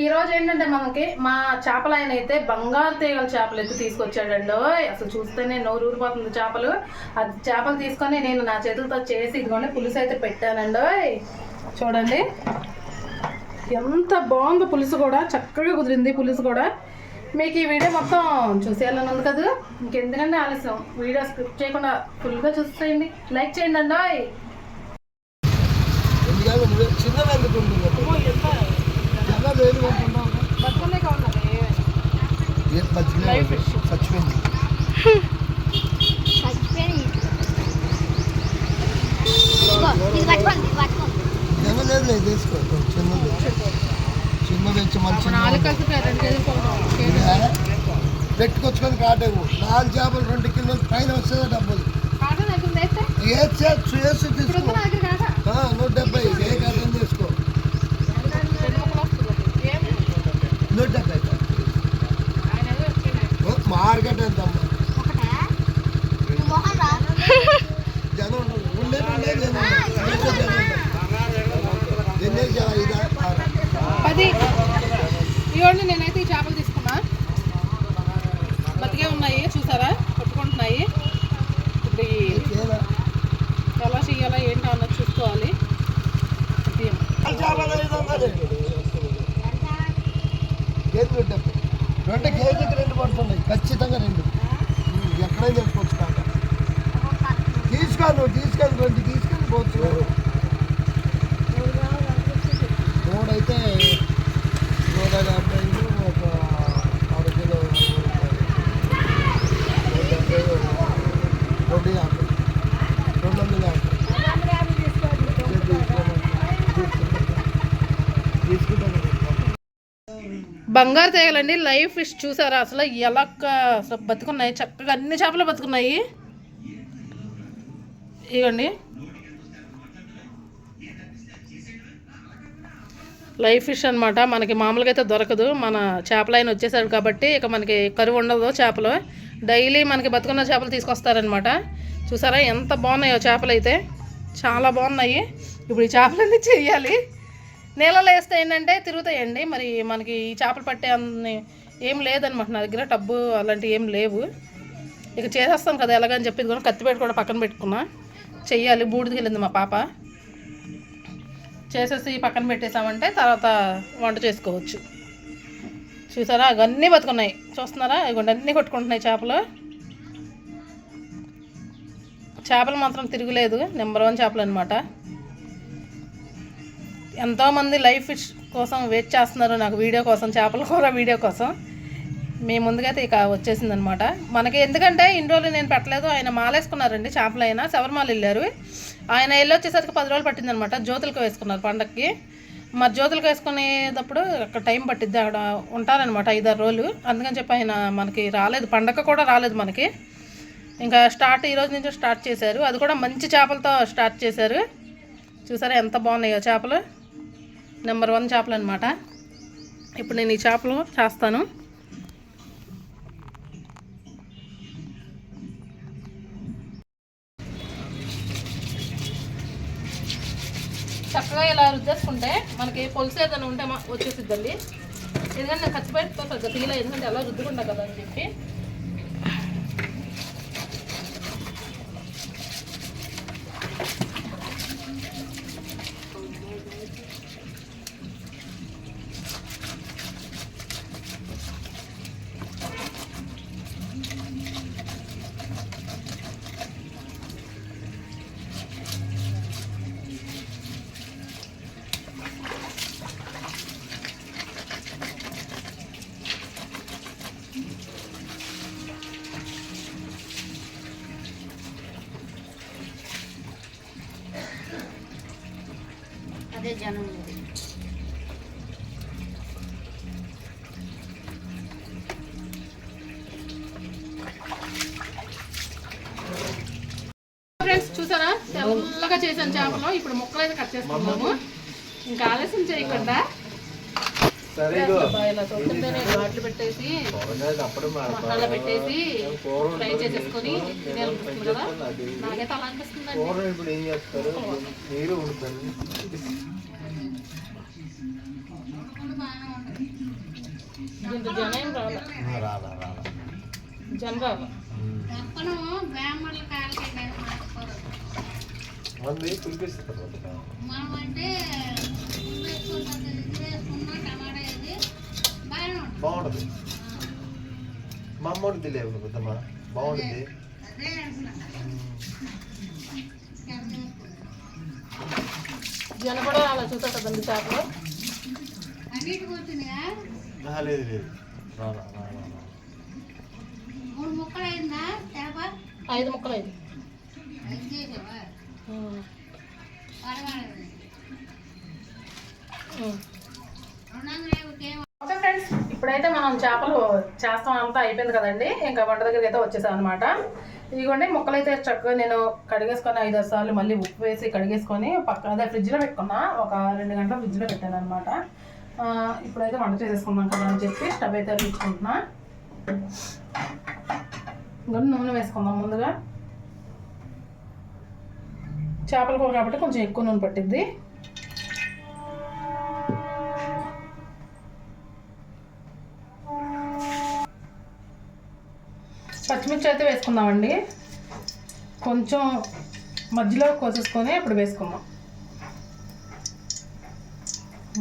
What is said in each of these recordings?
ఈ రోజు ఏంటంటే మనకి మా చేపల ఆయన అయితే బంగారు తీగల చేపలు ఎత్తి తీసుకొచ్చాడండి. అసలు చూస్తేనే నోరు ఊరిపోతుంది చేపలు. అది చేపలు తీసుకొని నేను నా చేతులతో చేసి ఇదిగోండి పులుసు అయితే పెట్టానండి. చూడండి. ఎంత బాగుందో పులుసు కూడా. చక్కగా కుదిరింది పులుసు కూడా. మీకు ఈ వీడియో మొత్తం చూసేయాలని ఉంది కదా. ఇంకెందుకంటే ఆలస్యం. వీడియో స్క్రిప్ట్ చేయకుండా ఫుల్గా చూసేయండి. లైక్ చేయండి అండి. చచ్చిపోయింది లేదు లేదు తీసుకో చిన్నది చిన్నది వచ్చి మంచి పెట్టుకొచ్చుకొని కాటేవు నాలుగు చేపలు రెండు కిలోలు పైన వస్తుందా డబ్బులు ఏ చేసి తీసుకో నూట డెబ్బై ఏ కాటం తీసుకో రెండు ముక్కలు వస్తుంది. ఏం? నూట డెబ్బై ఆయన ఏదో చెప్తున్నాడు. మార్కెట్ ఎంత జనం ఉండదు. ఉండేది ఉండేది జనం ఉండదు. ఉండేది జనం ఉండదు. ఎన్ని జనం ఇదా ఆరా? పది ఇవ్వండి నేనైతే ఈ చేపలు తీసుకున్నా బతికే ఉన్నాయి చూసారా కొట్టుకుంటున్నాయి ఇప్పుడు ఈ ఏదా? ఎలా చెయ్యాలా ఏంటో అన్నది చూసుకోవాలి తీయం. చేపలు ఐదు వందలు. కేజీ నూట డెబ్బై. రెండు కేజీకి రెండు పడుతున్నాయి ఖచ్చితంగా రెండు ఉమ్, ఎక్కడైనా తెచ్చుకోవచ్చు కాక తీసుకో నువ్వు తీసుకొని రెండు తీసుకొని పోవచ్చు మూడైతే నూట యాభై ఒక ఆరు కిలో నూట డెబ్బై రెండు యాభై రెండు వందల యాభై తీసుకుంటాను బంగారు తీగలండి. లైవ్ ఫిష్ చూసారా? అసలు ఎలా అసలు బతుకున్నాయి? చక్కగా అన్ని చేపలు బతుకున్నాయి. ఇవ్వండి. లైవ్ ఫిష్ అనమాట మనకి మామూలుగా అయితే దొరకదు. మన చేపలు ఆయన వచ్చేసాడు కాబట్టి ఇక మనకి కరువు ఉండదు చేపలు. డైలీ మనకి బతుకున్న చేపలు తీసుకొస్తారనమాట చూసారా ఎంత బాగున్నాయో చేపలు అయితే. చాలా బాగున్నాయి. ఇప్పుడు ఈ చేపలన్నీ చెయ్యాలి నీళ్ళలో వేస్తే ఏంటంటే తిరుగుతాయండి. మరి మనకి ఈ చేపలు పట్టే అన్ని ఏం లేదనమాట నా దగ్గర టబ్బు అలాంటివి ఏం లేవు. ఇక చేసేస్తాం కదా ఎలాగని చెప్పి కూడా కత్తి పెట్టి కూడా పక్కన పెట్టుకున్నా. చెయ్యాలి బూడిదకెళ్ళింది మా పాప. చేసేసి పక్కన పెట్టేసామంటే తర్వాత వంట చేసుకోవచ్చు. చూసారా? అవన్నీ బతుకున్నాయి. చూస్తున్నారా? ఇగోండి అన్నీ కొట్టుకుంటున్నాయి చేపలు. చేపలు మాత్రం తిరుగులేదు. నెంబర్ వన్ చేపలు అనమాట ఎంతోమంది లైఫ్ ఫిష్ కోసం వెయిట్ చేస్తున్నారు నాకు వీడియో కోసం చేపల కూర వీడియో కోసం. మీ ముందుకైతే ఇక వచ్చేసింది అనమాట మనకి ఎందుకంటే ఇన్ని రోజులు నేను పెట్టలేదు ఆయన మాలేసుకున్నారండి చేపలు అయినా శబరిమాల వెళ్ళారు. ఆయన వెళ్ళి వచ్చేసరికి పది రోజులు పట్టిందనమాట జ్యోతులకు వేసుకున్నారు పండక్కి. మరి జ్యోతులకు వేసుకునేటప్పుడు అక్కడ టైం పట్టిద్ది అక్కడ ఉంటారనమాట ఐదారు రోజులు. అందుకని చెప్పి ఆయన మనకి రాలేదు పండగ కూడా రాలేదు మనకి. ఇంకా స్టార్ట్ ఈ రోజు నుంచి స్టార్ట్ చేశారు. అది కూడా మంచి చేపలతో స్టార్ట్ చేశారు. చూసారా ఎంత బాగున్నాయో చేపలు. నెంబర్ వన్ చేపలు అనమాట ఇప్పుడు నేను ఈ చేపలు చేస్తాను. చక్కగా ఇలా రుద్దేసుకుంటే మనకి పులుసు ఏదైనా ఉంటే మా- వచ్చేసిద్దండి. ఎందుకంటే నేను ఖర్చు పెట్టుకో పెద్ద తీయలే ఎందుకంటే ఎలా రుద్దుకుంటా కదా అని చెప్పి. అదే జనం. ఫ్రెండ్స్ చూసారా? తెల్లగా చేసాను చేపలు. ఇప్పుడు ముక్కలు అయితే కట్ చేసుకున్నాము ఇంకా ఆలస్యం చేయకుండా ఘాట్లు పెట్టేసి మసాలా పెట్టేసి ఫ్రై చేసేసుకొని కదా. నాకైతే అలా అనిపిస్తుందండి కూర ఇప్పుడు ఏం చేస్తారు మీరు వండుతారు జనం ఏం రాలా జనం రాలే మంది పిలిపిస్తారు బాగుంటుంది. మా అమ్మడిది లేవు పెద్దమ్మా? బాగుంటుంది. జనం కూడా రాలే చూసా కదండి చేపలు ఆహా, లేదు లేదు. మూడు ముక్కలు అయిందా చేప ఐదు ముక్కలు ఓకే ఫ్రెండ్స్. ఇప్పుడైతే మనం చేపలు చేస్తాం అంతా అయిపోయింది కదండి. ఇంకా వంట దగ్గరికి అయితే వచ్చేసాం అనమాట ఇదిగోండి ముక్కలు అయితే చక్కగా నేను కడిగేసుకొని ఐదు ఆరు సార్లు మళ్ళీ ఉప్పు వేసి కడిగేసుకొని పక్క అదే ఫ్రిడ్జ్లో పెట్టుకున్నా. ఒక రెండు గంటలు ఫ్రిడ్జ్లో పెట్టాను అనమాట ఇప్పుడైతే వంట చేసేసుకుందాం కదా అని చెప్పి స్టవ్ అయితే వెలిగించుకుంటున్నా. ఇంకా నూనె వేసుకుందాం ముందుగా. చేపల కూర కాబట్టి కొంచెం ఎక్కువ నూనె పట్టిద్ది. పచ్చిమిర్చి అయితే వేసుకుందామండి. కొంచెం మధ్యలో కోసేసుకొని ఇప్పుడు వేసుకుందాం. ఈ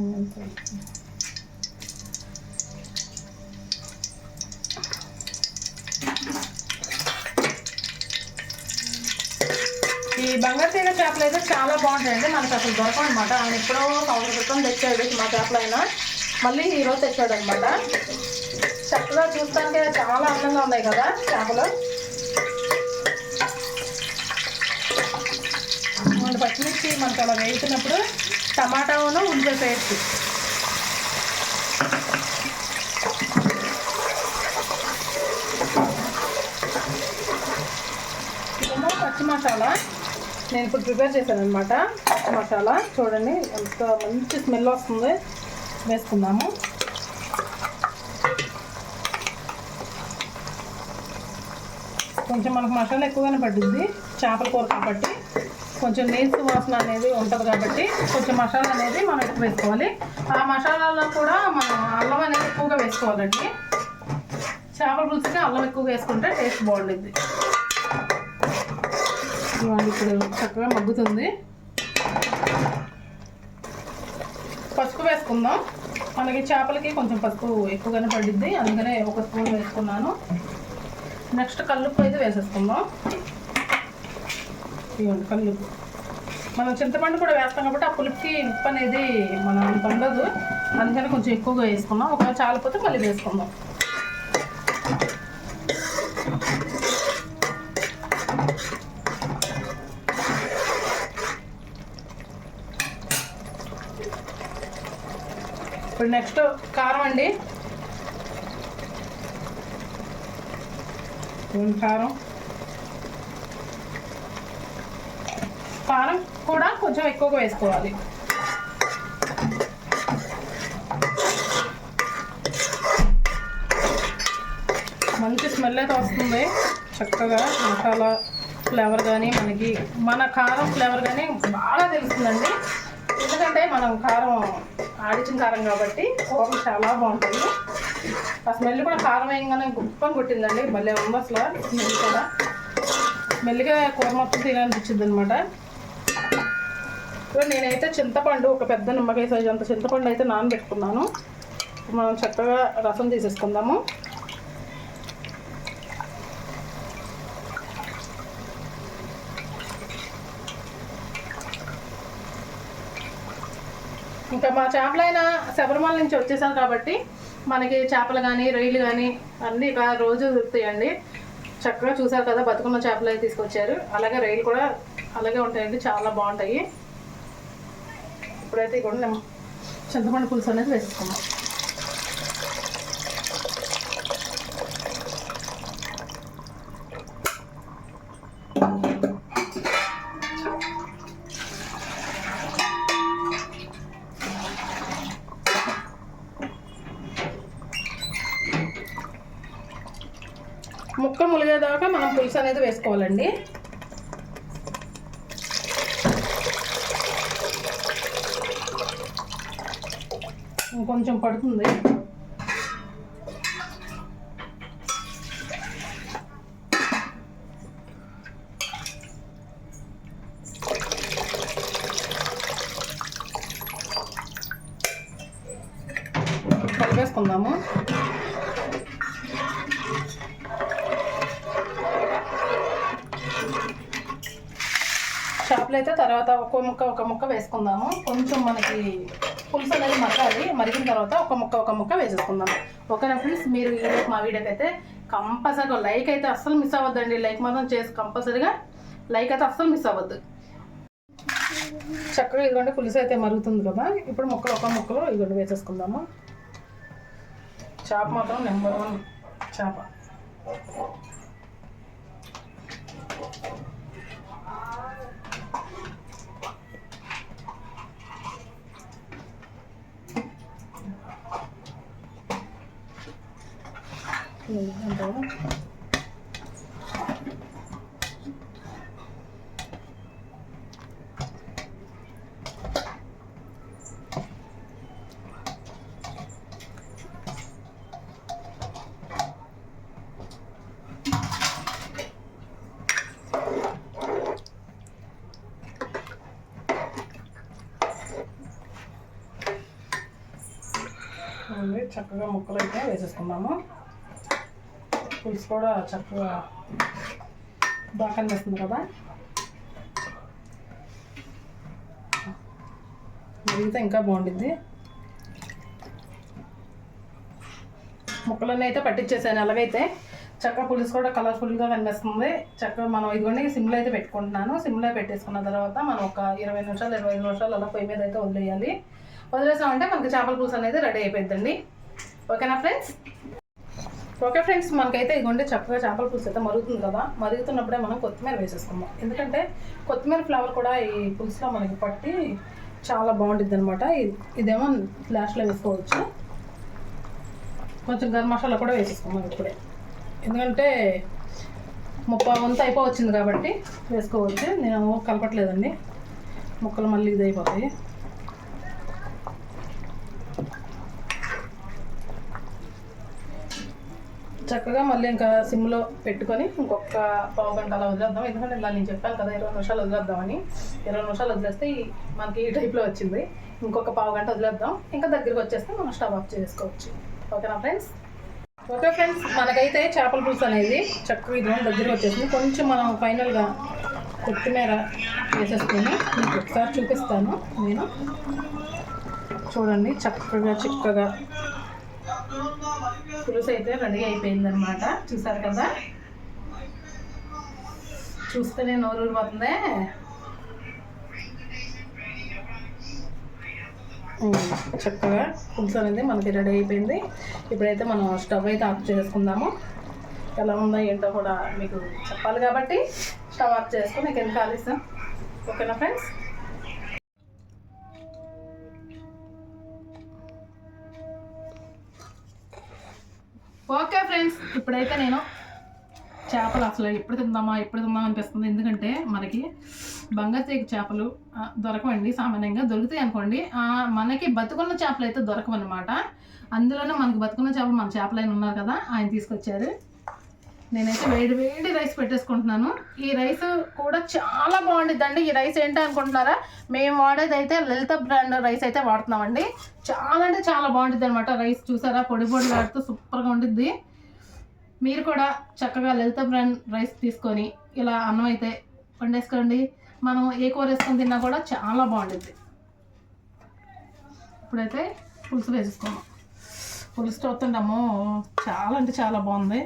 బంగారు తీగ చేపలు అయితే చాలా బాగుంటాయండి. మనకి అసలు దొరకం అనమాట ఆయన ఎప్పుడో సంవత్సరం క్రితం తెచ్చాడు మా చేపలు అయినా. మళ్ళీ ఈరోజు తెచ్చాడు అనమాట చక్కగా చూస్తానికి చాలా అందంగా ఉన్నాయి కదా చేపలు. పచ్చిమిర్చి మనకు అలా వేస్తున్నప్పుడు టమాటాను ఉల్లిపాయ పేస్ట్. ఇదేమో పచ్చి మసాలా. నేను ఇప్పుడు ప్రిపేర్ చేశాను అనమాట పచ్చి మసాలా. చూడండి ఎంత మంచి స్మెల్ వస్తుంది. వేసుకుందాము. కొంచెం మనకు మసాలా ఎక్కువగానే పట్టింది చేపల కూర కాబట్టి కొంచెం నీసు వాసన అనేది ఉంటుంది కాబట్టి కొంచెం మసాలా అనేది మనం ఎక్కువ వేసుకోవాలి. ఆ మసాలాలో కూడా మనం అల్లం అనేది ఎక్కువగా వేసుకోవాలండి. చేపల పులుసుకి అల్లం ఎక్కువగా వేసుకుంటే టేస్ట్ బాగుంటుంది ఇప్పుడు చక్కగా మగ్గుతుంది. పసుపు వేసుకుందాం. మనకి చేపలకి కొంచెం పసుపు ఎక్కువగానే పడిద్ది. అందుకనే ఒక స్పూన్ వేసుకున్నాను. నెక్స్ట్ కల్లుప్పు అయితే వేసేసుకుందాం. ఇవ్వండి కల్లుప్పు మనం చింతపండు కూడా వేస్తాం కాబట్టి ఆ పులుపుకి ఉప్పు అనేది మనం అంత ఉండదు అందుకని కొంచెం ఎక్కువగా వేసుకున్నాం ఒకవేళ చాలిపోతే మళ్ళీ వేసుకుందాం. ఇప్పుడు నెక్స్ట్ కారం అండి. కారం? కారం కూడా కొంచెం ఎక్కువగా వేసుకోవాలి. మంచి స్మెల్ అయితే వస్తుంది. చక్కగా మసాలా ఫ్లేవర్ కానీ మనకి మన కారం ఫ్లేవర్ కానీ బాగా తెలుస్తుందండి. ఎందుకంటే మనం కారం ఆడిచిన కారం కాబట్టి కూరలు చాలా బాగుంటుంది. ఆ స్మెల్ కూడా కారం వేయగానే గుప్పని కొట్టిందండి. భలే ఉంది అసలు. స్మెల్ కూడా. మెల్లిగా కూర మొత్తం తినాలనిపించింది అనమాట సో నేనైతే చింతపండు ఒక పెద్ద నిమ్మకాయ సైజు అంత చింతపండు అయితే నానబెట్టుకున్నాను. మనం చక్కగా రసం తీసేసుకుందాము. ఇంకా మా చేపలైన శబరిమల నుంచి వచ్చేసాం కాబట్టి మనకి చేపలు కానీ రొయ్యలు కానీ అన్నీ ఇక రోజు దొరుకుతాయండి. చక్కగా చూసారు కదా బతుకున్న చేపలు అయితే తీసుకొచ్చారు. అలాగే రొయ్యలు కూడా అలాగే ఉంటాయండి చాలా బాగుంటాయి. ఇప్పుడైతే ఇక్కడ చింతపండు పులుసు అనేది వేసుకున్నాం ముక్క ములిగేదాకా మనం పులుసు అనేది వేసుకోవాలండి. కొంచెం పడుతుంది. కలిపేసుకుందాము. చేపలు అయితే తర్వాత ఒక్కో ముక్క ఒక ముక్క వేసుకుందాము. కొంచెం మనకి పులుసు అనేది మగ్గాలి. మరిగిన తర్వాత ఒక ముక్క ఒక ముక్క వేసేసుకుందాం. ఓకేనా ఫ్రెండ్స్? మీరు ఈ మా వీడియోకి అయితే కంపల్సరీగా లైక్ అయితే అస్సలు మిస్ అవ్వద్దండి. లైక్ మాత్రం చేసి కంపల్సరీగా లైక్ అయితే అస్సలు మిస్ అవ్వద్దు. చక్కగా ఇదిగోండి పులుసు అయితే మరుగుతుంది కదా. ఇప్పుడు ముక్కలు ఒక ముక్కలో ఇదిగోండి వేసేసుకుందాము. చేప మాత్రం నెంబర్ వన్ చేప. అంటావా ఉంది. చక్కగా ముక్కలు అయితే వేసేసుకున్నాము పులుసు కూడా చక్కగా బాగా కనిపిస్తుంది కదా? మరిగితే ఇంకా బాగుంటుంది ముక్కలన్నీ అయితే పట్టించేసాను అలాగైతే చక్కగా పులుసు కూడా కలర్ఫుల్గా కనిపిస్తుంది. చక్కగా మనం ఇదిగోండి సిమ్లో అయితే పెట్టుకుంటున్నాను. సిమ్లో పెట్టేసుకున్న తర్వాత మనం ఒక ఇరవై నిమిషాలు ఇరవై ఐదు నిమిషాలు అలా పొయ్యి మీద అయితే వదిలేయాలి. వదిలేసామంటే మనకి చేపల పులుసు అనేది రెడీ అయిపోయిందండి ఓకేనా ఫ్రెండ్స్? ఓకే ఫ్రెండ్స్ మనకైతే ఇదిగోండి చక్కగా చేపల పులుసు అయితే మరుగుతుంది కదా. మరుగుతున్నప్పుడే మనం కొత్తిమీర వేసేసుకుందాం. ఎందుకంటే కొత్తిమీర ఫ్లేవర్ కూడా ఈ పులుసులో మనకి పట్టి చాలా బాగుంటుంది అనమాట ఇదేమో లాస్ట్లో వేసుకోవచ్చు. కొంచెం గరం మసాలా కూడా వేసేసుకుందాం ఇప్పుడే. ఎందుకంటే ముప్పై వంత అయిపోవచ్చింది కాబట్టి వేసుకోవచ్చు. నేను కలపట్లేదండి. ముక్కలు మళ్ళీ ఇది అయిపోతాయి చక్కగా మళ్ళీ ఇంకా సిమ్లో పెట్టుకొని ఇంకొక పావు గంట అలా వదిలేద్దాం. ఎందుకంటే ఇలా నేను చెప్పాను కదా ఇరవై నిమిషాలు వదిలేద్దామని. ఇరవై నిమిషాలు వదిలేస్తే మనకి ఈ టైప్లో వచ్చింది. ఇంకొక పావు గంట వదిలేద్దాం. ఇంకా దగ్గరికి వచ్చేస్తే మనం స్టవ్ ఆఫ్ చేసుకోవచ్చు. ఓకేనా ఫ్రెండ్స్? ఓకే ఫ్రెండ్స్ మనకైతే చేపల పులుసు అనేది చక్కగా ఇది దగ్గరికి వచ్చేసింది. కొంచెం మనం ఫైనల్గా కొత్తిమీర వేసేసుకొని మీకు ఒకసారి చూపిస్తాను నేను. చూడండి చక్కగా చిక్కగా పులుసు అయితే రెడీ అయిపోయిందనమాట చూసారు కదా? చూస్తేనే నోరు ఊరిపోతుంది. చక్కగా పులుసు అనేది మనకి రెడీ అయిపోయింది. ఇప్పుడైతే మనం స్టవ్ అయితే ఆఫ్ చేసుకుందాము. ఎలా ఉందో ఏంటో కూడా మీకు చెప్పాలి కాబట్టి స్టవ్ ఆఫ్ చేసుకుని మీకు ఎంత కాలిస్తాం ఓకేనా ఫ్రెండ్స్? ఓకే ఫ్రెండ్స్ ఇప్పుడైతే నేను చేపలు అసలు ఎప్పుడు తిందామా ఎప్పుడు తిందామా అనిపిస్తుంది. ఎందుకంటే మనకి బంగారు చేపలు దొరకవండి సామాన్యంగా దొరుకుతాయి అనుకోండి. మనకి బతుకున్న చేపలు అయితే దొరకవన్నమాట. అందులోనే మనకి బతుకున్న చేపలు మన చేపలైన ఉన్నారు కదా ఆయన తీసుకొచ్చారు. నేనైతే వేడి వేడి రైస్ పెట్టేసుకుంటున్నాను. ఈ రైస్ కూడా చాలా బాగుండిద్దండి. ఈ రైస్ ఏంటి అనుకుంటున్నారా? మేము వాడేది అయితే లలిత బ్రాండ్ రైస్ అయితే వాడుతున్నామండి. చాలా అంటే చాలా బాగుంటుంది అనమాట రైస్. చూసారా? పొడి పొడి వాడుతూ సూపర్గా ఉండిద్ది. మీరు కూడా చక్కగా లలిత బ్రాండ్ రైస్ తీసుకొని ఇలా అన్నం అయితే వండేసుకోండి. మనం ఏ కూర వేసుకొని తిన్నా కూడా చాలా బాగుంటుంది ఇప్పుడైతే పులుసు వేసేసుకున్నాం పులుసు చూస్తుంటాము చాలా అంటే చాలా బాగుంది.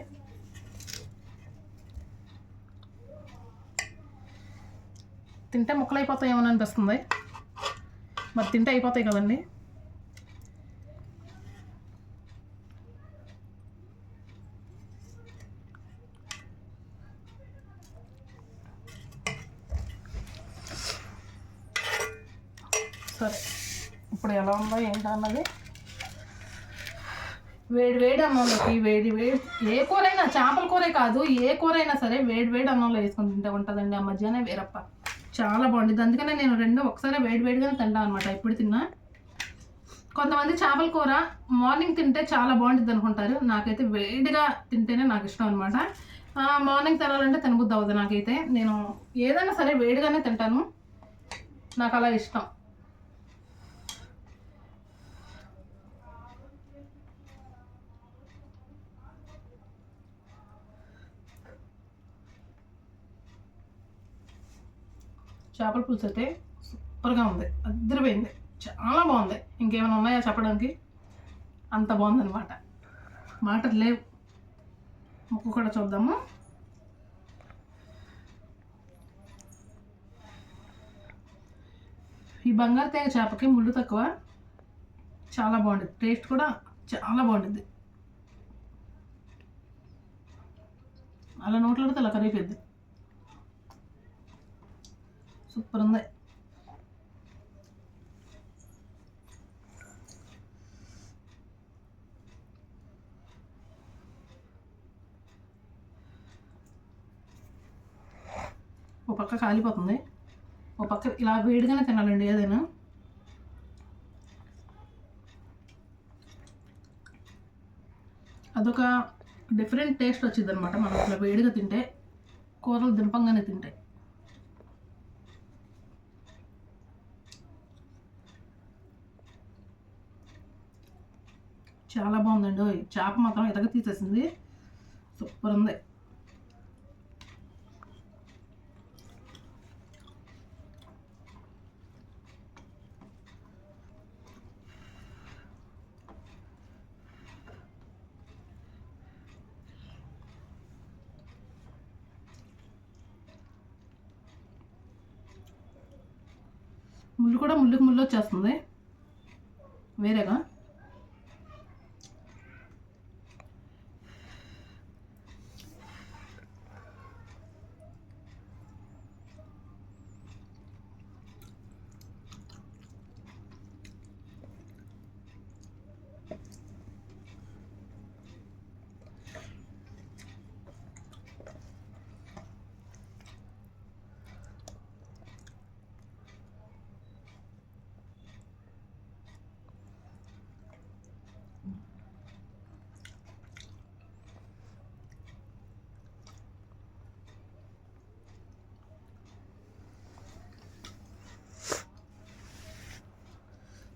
తింటే ముక్కలు అయిపోతాయేమో అనిపిస్తుంది. మరి తింటే అయిపోతాయి కదండి. సరే. ఇప్పుడు ఎలా ఉందో ఏంటో అన్నది. వేడి వేడి అన్నంలోకి వేడి వేడి ఏ కూరైనా చేపల కూరే కాదు ఏ కూరైనా సరే వేడి వేడి అన్నంలో వేసుకుని తింటే ఉంటుందండి. ఆ మధ్యాహ్నం వేరప్ప. చాలా బాగుంటుంది అందుకనే నేను రెండు ఒకసారి వేడి వేడిగానే తింటాను అనమాట ఎప్పుడు తిన్నా. కొంతమంది చేపల కూర మార్నింగ్ తింటే చాలా బాగుంటుంది అనుకుంటారు. నాకైతే వేడిగా తింటేనే నాకు ఇష్టం అనమాట మార్నింగ్ తినాలంటే తినబుద్ది అవ్వదు నాకైతే. నేను ఏదైనా సరే వేడిగానే తింటాను. నాకు అలా ఇష్టం. చేపల పులుసు అయితే సూపర్గా ఉంది. అద్దరిపోయింది. చాలా బాగుంది. ఇంకేమైనా ఉన్నాయా చెప్పడానికి? అంత బాగుందన్నమాట. మాటలు లేవు. ముక్కు కూడా చూద్దాము. ఈ బంగారు తేగ చేపకి ముళ్ళు తక్కువ. చాలా బాగుంటుంది టేస్ట్ కూడా చాలా బాగుంటుంది అలా నోట్లో అలా కరిగిపోద్ది సూపర్ ఉంది ఓ పక్క కాలిపోతుంది. ఓ పక్క ఇలా వేడిగానే తినాలండి ఏదైనా. అదొక డిఫరెంట్ టేస్ట్ వచ్చింది అనమాట మనం ఇట్లా వేడిగా తింటే కూరలు దింపంగానే తింటే. చాలా బాగుందండి. చేప మాత్రం ఎదగ తీసేసింది. సూపర్ ఉంది. ముళ్ళు కూడా ముళ్ళుకి ముళ్ళు వచ్చేస్తుంది. వేరేగా?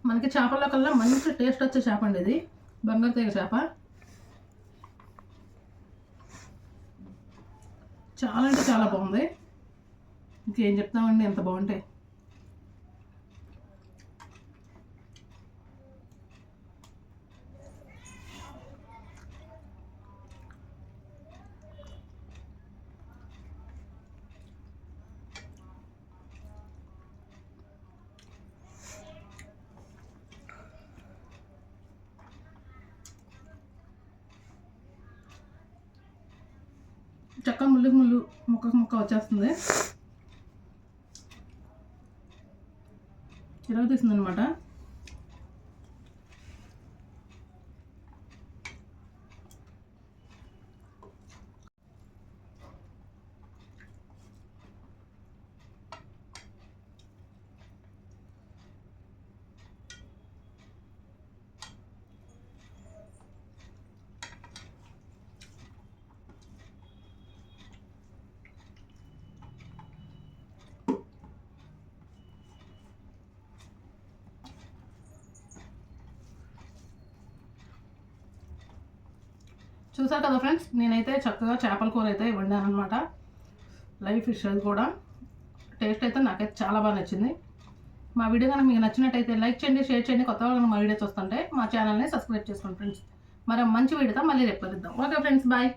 మనకి చేపల్లో కల్లా మంచి టేస్ట్ వచ్చే చేప అండి ఇది. బంగారు తీగ చేప. చాలా అంటే చాలా బాగుంది. ఇంకేం చెప్తామండి? ఎంత బాగుంటాయి చక్క ముళ్ళు ముళ్ళు ముక్క ముక్క వచ్చేస్తుంది. ఇరవ తీసింది చూసారు కదా ఫ్రెండ్స్? నేనైతే చక్కగా చేపల కూర అయితే వండాను అనమాట లైవ్ ఫిష్ అది కూడా. టేస్ట్ అయితే నాకైతే చాలా బాగా నచ్చింది. మా వీడియో కనుక మీకు నచ్చినట్టయితే లైక్ చేయండి షేర్ చేయండి. కొత్త వాళ్ళు మా వీడియో చూస్తుంటే మా ఛానల్ని సబ్స్క్రైబ్ చేసుకోండి ఫ్రెండ్స్. మరి మంచి వీడియోతో మళ్ళీ రేపు కలుద్దాం. Okay friends bye.